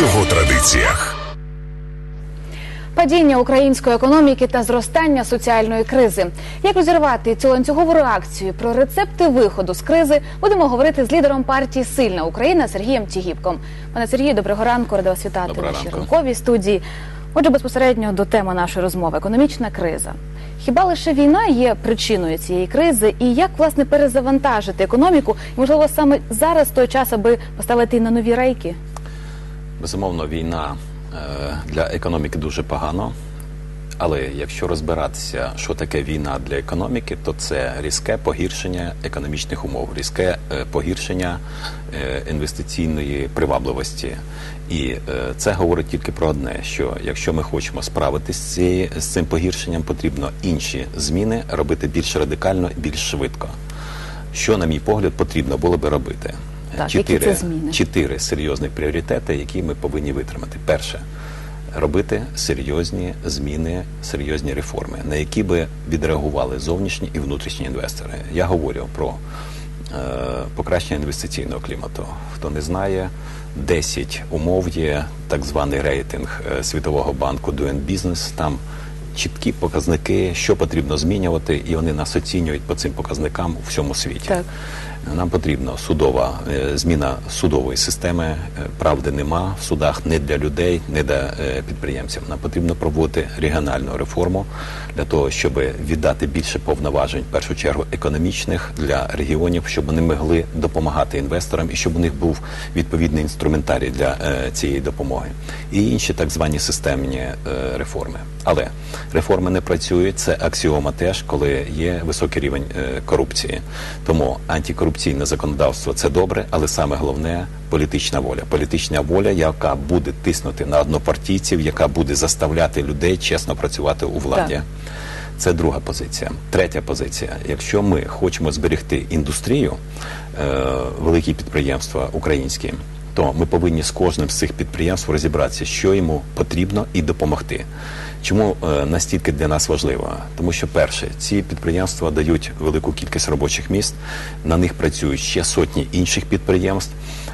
його традиціях. Падіння української економіки та зростання соціальної кризи. Як розірвати цю ланцюгову реакцію про рецепти виходу з кризи будемо говорити з лідером партії Сильна Україна Сергієм Тігіпком. Пане Сергію, доброго ранку. Рада вас вітати в нашій ранковій студії. Отже, безпосередньо до теми нашої розмови економічна криза. Хіба лише війна є причиною цієї кризи, і як власне перезавантажити економіку? І можливо саме зараз той час, аби поставити її на нові рейки? Безумовно, війна е, для економіки дуже погано. Але якщо розбиратися, що таке війна для економіки, то це різке погіршення економічних умов, різке е, погіршення е, інвестиційної привабливості. І це говорить тільки про одне: що якщо ми хочемо справитися з цим погіршенням, потрібно інші зміни робити більш радикально і більш швидко. Що, на мій погляд, потрібно було би робити? Так, які це зміни? чотири серйозні пріоритети, які ми повинні витримати. Перше робити серйозні зміни, серйозні реформи, на які би відреагували зовнішні і внутрішні інвестори. Я говорю про е, покращення інвестиційного клімату. Хто не знає, 10 умов є так званий рейтинг е, Світового банку Doing Business. Там чіткі показники, що потрібно змінювати, і вони нас оцінюють по цим показникам у всьому світі. Так. Нам потрібна судова е, зміна судової системи. Е, Правди нема в судах не для людей, не для е, підприємців. Нам потрібно проводити регіональну реформу для того, щоб віддати більше повноважень, в першу чергу економічних для регіонів, щоб вони могли допомагати інвесторам і щоб у них був відповідний інструментарій для цієї допомоги. І інші так звані системні реформи. Але реформи не працюють. Це аксіома теж, коли є високий рівень корупції. Тому антикорупційне законодавство це добре, але саме головне політична воля. Політична воля, яка буде тиснути на однопартійців, яка буде заставляти людей чесно працювати у владі. Так. Це друга позиція. Третя позиція. Якщо ми хочемо зберегти індустрію, е, великі підприємства українські, то ми повинні з кожним з цих підприємств розібратися, що йому потрібно, і допомогти. Чому е, настільки для нас важливо? Тому що перше, ці підприємства дають велику кількість робочих місць, на них працюють ще сотні інших підприємств.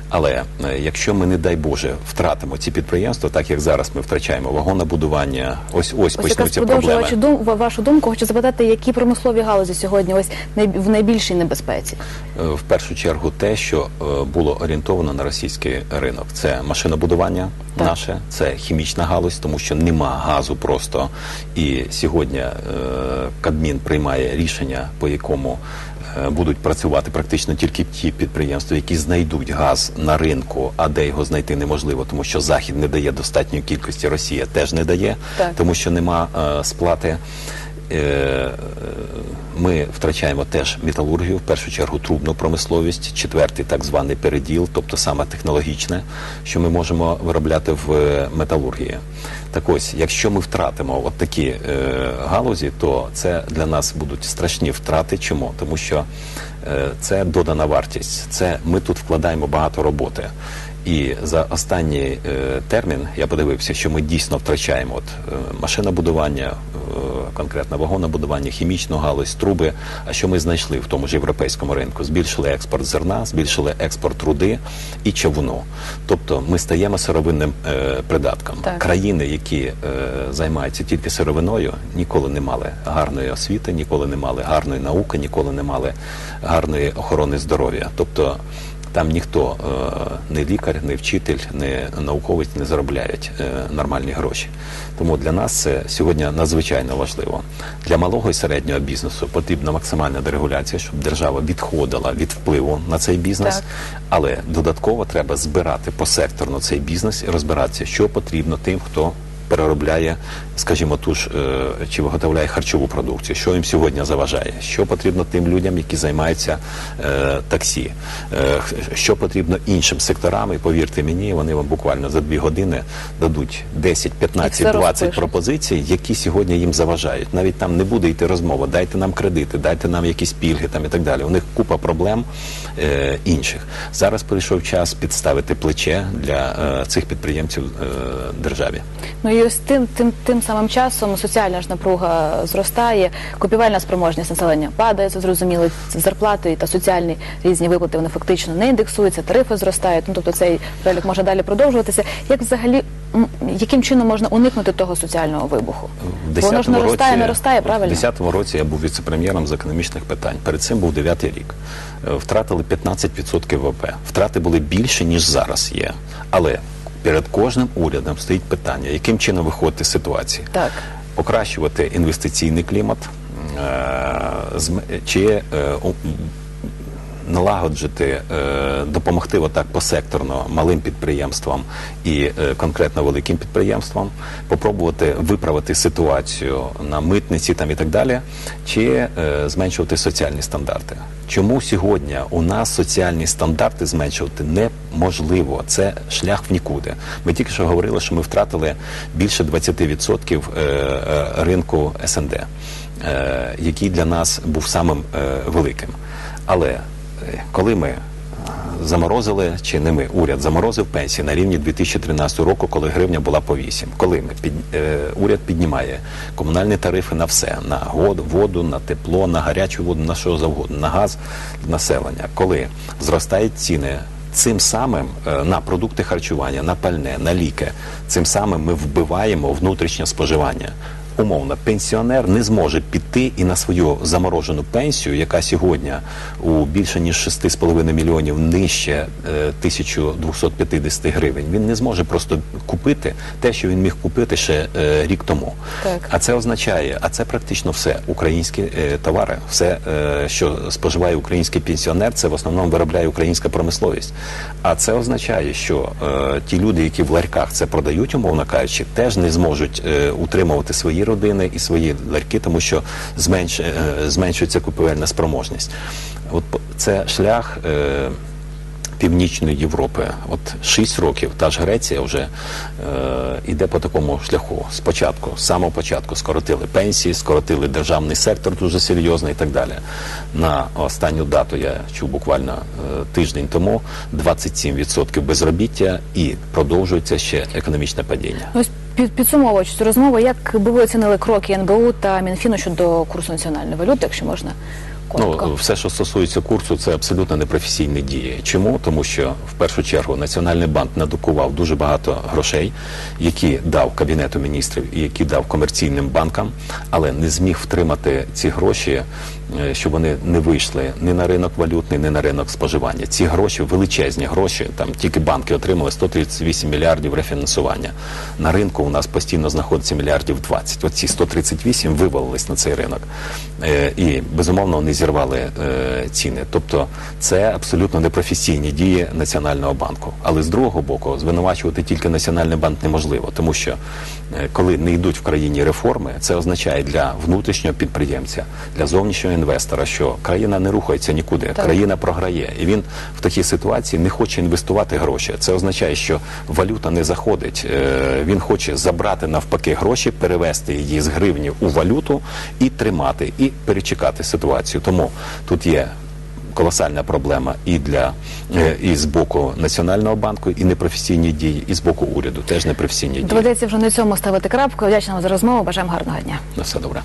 Але е, якщо ми, не дай Боже, втратимо ці підприємства, так як зараз ми втрачаємо вагонобудування, ось ось, Ось почнуться проблеми. вашу дум- вашу думку. Хочу запитати, які промислові галузі сьогодні ось в найбільшій небезпеці? Е, в першу чергу те, що е, було орієнтовано на російський ринок. Це машинобудування Так. наше, це хімічна галузь, тому що нема газу просто. І сьогодні Кабмін приймає рішення, по якому будуть працювати практично тільки ті підприємства, які знайдуть газ на ринку, а де його знайти неможливо, тому що Захід не дає достатньої кількості, Росія теж не дає, Так. тому що нема е, сплати. Е, Ми втрачаємо теж металургію, в першу чергу трубну промисловість, четвертий так званий переділ, тобто саме технологічне, що ми можемо виробляти в е, металургії. Так ось, якщо ми втратимо от такі е, галузі, то це для нас будуть страшні втрати. Чому? Тому що е, це додана вартість. Це ми тут вкладаємо багато роботи. І за останній е, термін я подивився, що ми дійсно втрачаємо от е, машинобудування, е, конкретно вагонобудування, хімічну галузь, труби. А що ми знайшли в тому ж європейському ринку? Збільшили експорт зерна, збільшили експорт руди і човуну. Тобто ми стаємо сировинним е, придатком. Так. Країни, які е, займаються тільки сировиною, ніколи не мали гарної освіти, ніколи не мали гарної науки, ніколи не мали гарної охорони здоров'я. Тобто там ніхто е, не лікар, не вчитель, не науковець не заробляють е, нормальні гроші. Тому для нас це сьогодні надзвичайно важливо. Для малого і середнього бізнесу потрібна максимальна дерегуляція, щоб держава відходила від впливу на цей бізнес. Так. Але додатково треба збирати посекторно цей бізнес і розбиратися, що потрібно тим, хто переробляє, скажімо, ту ж е, чи виготовляє харчову продукцію, що їм сьогодні заважає, що потрібно тим людям, які займаються е, таксі, е, що потрібно іншим секторам, і повірте мені, вони вам буквально за дві години дадуть 10, 15, все 20 пропозицій, які сьогодні їм заважають. Навіть там не буде йти розмова, дайте нам кредити, дайте нам якісь пільги там і так далі. У них купа проблем е, інших. Зараз прийшов час підставити плече для е, цих підприємців е, державі. І ось тим, тим, тим самим часом соціальна ж напруга зростає, купівельна спроможність населення падає, це зрозуміло, Це зарплати та соціальні різні виплати вони фактично не індексуються, тарифи зростають. Ну тобто цей перелік може далі продовжуватися. Як взагалі яким чином можна уникнути того соціального вибуху? В воно ж наростає, році- наростає, правильно? В 10-му році я був віце-прем'єром з економічних питань. Перед цим був 9-й рік. Е, Втратили 15% ВВП. Втрати були більше, ніж зараз є. Але перед кожним урядом стоїть питання, яким чином виходити з ситуації. Так. Покращувати інвестиційний клімат, е, чи е, налагоджити, е, допомогти отак посекторно малим підприємствам і е, конкретно великим підприємствам, попробувати виправити ситуацію на митниці там і так далі, чи е, зменшувати соціальні стандарти. Чому сьогодні у нас соціальні стандарти зменшувати неможливо? Це шлях в нікуди. Ми тільки що говорили, що ми втратили більше 20% е, е, ринку СНД, який для нас був самим великим. Але коли ми е, заморозили, чи не ми, уряд заморозив пенсії на рівні 2013 року, коли гривня була по 8. Коли ми під, е, уряд піднімає комунальні тарифи на все, на год, воду, на тепло, на гарячу воду, на що завгодно, на газ населення, коли зростають ціни. Цим самим е, на продукти харчування, на пальне, на ліки, цим самим ми вбиваємо внутрішнє споживання. Умовно, пенсіонер не зможе піти і на свою заморожену пенсію, яка сьогодні у більше ніж 6,5 мільйонів нижче е, 1250 гривень. Він не зможе просто купити те, що він міг купити ще е, рік тому. Так. А це означає, а це практично все українські е, товари, все, е, що споживає український пенсіонер, це в основному виробляє українська промисловість. А це означає, що е, ті люди, які в ларьках це продають, умовно кажучи, теж не зможуть е, утримувати свої родини і свої ларьки, тому що зменш, е, зменшується купівельна спроможність. От це шлях. Е, Північної Європи, от 6 років, та ж Греція вже е, іде по такому шляху. Спочатку, з самого початку, скоротили пенсії, скоротили державний сектор дуже серйозно і так далі. На останню дату я чув буквально е, тиждень тому 27% безробіття і продовжується ще економічне падіння. Підсумовуючи цю розмову, як би ви оцінили кроки НБУ та Мінфіну щодо курсу національної валюти, якщо можна коротко? Ну, все, що стосується курсу, це абсолютно непрофесійні дії. Чому? Тому що в першу чергу Національний банк надукував дуже багато грошей, які дав Кабінету міністрів і які дав комерційним банкам, але не зміг втримати ці гроші, е, щоб вони не вийшли ні на ринок валютний, ні на ринок споживання. Ці гроші величезні гроші. Там тільки банки отримали 138 мільярдів рефінансування. На ринку у нас постійно знаходиться мільярдів 20. Оці 138 вивалились на цей ринок. Е, і безумовно вони зірвали е, ціни. Тобто це абсолютно непрофесійні дії Національного банку. Але з другого боку, звинувачувати тільки Національний банк неможливо, тому що коли не йдуть в країні реформи, це означає для внутрішнього підприємця, для зовнішнього інвестора, що країна не рухається нікуди, Так. країна програє, і він в такій ситуації не хоче інвестувати гроші. Це означає, що валюта не заходить. Е, Він хоче забрати навпаки гроші, перевести її з гривні у валюту і тримати, і перечекати ситуацію. Тому тут є. Колосальна проблема і для е, і з боку національного банку, і непрофесійні дії, і з боку уряду теж непрофесійні дії. Доведеться вже на цьому ставити крапку. Вдячна вам за розмову. Бажаємо гарного дня. На все добре.